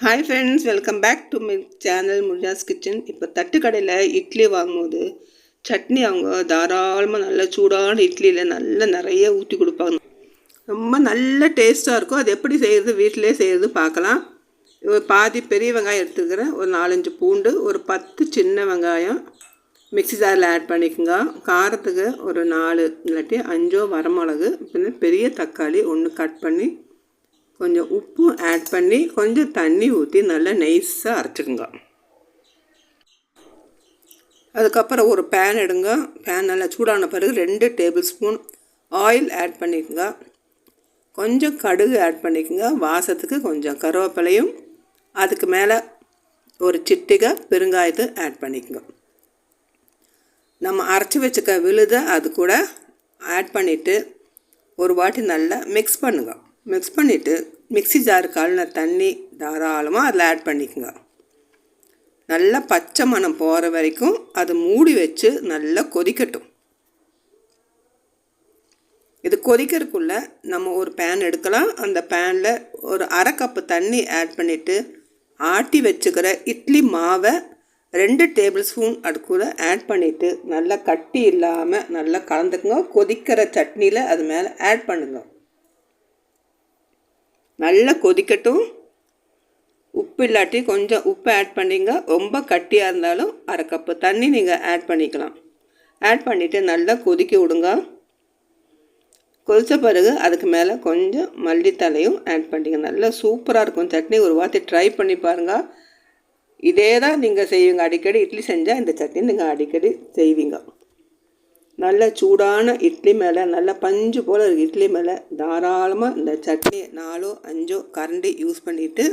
Hi friends welcome back to my channel Murjas kitchen இப்போ தட்டுக்கடையில் இட்லி வாங்கும்போது சட்னி அவங்க தாராளமாக நல்ல சூடான இட்லியில் நல்ல நிறைய ஊற்றி கொடுப்பாங்க. ரொம்ப நல்ல டேஸ்ட்டாக இருக்கும். அது எப்படி செய்கிறது வீட்டிலே செய்கிறது பார்க்கலாம். ஒரு பாதி பெரிய வெங்காயம் எடுத்துக்கிறேன். ஒரு நாலஞ்சு பூண்டு ஒரு பத்து சின்ன வெங்காயம். மிக்ஸி ஜாரில் ஆட் பண்ணிக்கோங்க. காரத்துக்கு ஒரு நாலு இல்லாட்டி அஞ்சோ வரமிளகு பின்ன பெரிய தக்காளி ஒன்று கட் பண்ணி கொஞ்சம் உப்பும் ஆட் பண்ணி கொஞ்சம் தண்ணி ஊற்றி நல்லா நைஸாக அரைச்சிடுங்க அதுக்கப்புறம் ஒரு பேன் எடுங்க. பேன் நல்லா சூடான பிறகு ரெண்டு டேபிள் ஸ்பூன் ஆயில் ஆட் பண்ணிக்கோங்க. கொஞ்சம் கடுகு ஆட் பண்ணிக்கோங்க. வாசத்துக்கு கொஞ்சம் கருவேப்பிலையும் அதுக்கு மேலே ஒரு சிட்டிகை பெருங்காயத்தை ஆட் பண்ணிக்கோங்க. நம்ம அரைச்சி வச்சுக்க விழுதை அது கூட ஆட் பண்ணிவிட்டு ஒரு வாட்டி நல்லா மிக்ஸ் பண்ணுங்க. மிக்ஸ் பண்ணிவிட்டு மிக்ஸி ஜார் கழுன தண்ணி தாராளமாக அதில் ஆட் பண்ணிக்கோங்க. நல்லா பச்சை மணம் போகிற வரைக்கும் அது மூடி வச்சு நல்லா கொதிக்கட்டும். இது கொதிக்கிறதுக்குள்ளே நம்ம ஒரு பேன் எடுக்கலாம். அந்த பேனில் ஒரு அரை கப்பு தண்ணி ஆட் பண்ணிவிட்டு ஆட்டி வச்சுக்கிற இட்லி மாவை ரெண்டு டேபிள் ஸ்பூன் அது கூட ஆட் பண்ணிவிட்டு நல்லா கட்டி இல்லாமல் நல்லா கலந்துக்குங்க. கொதிக்கிற சட்னியில் அது மேலே ஆட் பண்ணுங்க. நல்லா கொதிக்கட்டும். உப்பு இல்லாட்டி கொஞ்சம் உப்பு ஆட் பண்ணிங்க. ரொம்ப கட்டியாக இருந்தாலும் அரை கப்பு தண்ணி நீங்கள் ஆட் பண்ணிக்கலாம். ஆட் பண்ணிவிட்டு நல்லா கொதிக்க விடுங்க. கொதித்த பிறகு அதுக்கு மேலே கொஞ்சம் மல்லித்தலையும் ஆட் பண்ணிங்க. நல்லா சூப்பராக இருக்கும். சட்னி ஒரு வார்த்தை ட்ரை பண்ணி பாருங்கள் இதே தான் நீங்கள் செய்வீங்க. அடிக்கடி இட்லி செஞ்சால் இந்த சட்னி நீங்கள் அடிக்கடி செய்வீங்க. நல்ல சூடான இட்லி மேலே நல்ல பஞ்சு போல் இட்லி மேலே தாராளமாக இந்த சட்னி நாலோ அஞ்சோ கரண்டி யூஸ் பண்ணிவிட்டு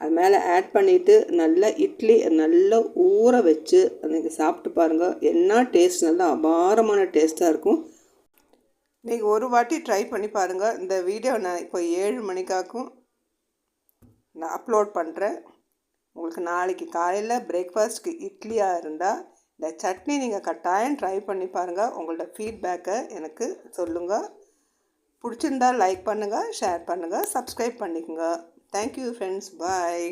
அது மேலே ஆட் பண்ணிவிட்டு நல்லா இட்லி நல்லா ஊற வச்சு அன்றைக்கி சாப்பிட்டு பாருங்கள் என்ன டேஸ்ட் நல்லா அபாரமான டேஸ்ட்டாக இருக்கும். நீங்கள் ஒரு வாட்டி ட்ரை பண்ணி பாருங்கள் இந்த வீடியோ நான் இப்போ ஏழு மணிக்காக்கும் நான் அப்லோட் பண்ணுறேன் உங்களுக்கு நாளைக்கு காலையில் பிரேக்ஃபாஸ்ட்டுக்கு இட்லியாக இருந்தால் இந்த சட்னி நீங்கள் கட்டாயம் ட்ரை பண்ணி பாருங்கள் உங்களோட ஃபீட்பேக்கை எனக்கு சொல்லுங்கள் பிடிச்சிருந்தால் லைக் பண்ணுங்கள் ஷேர் பண்ணுங்கள் சப்ஸ்கிரைப் பண்ணிக்கோங்க. Thank you friends bye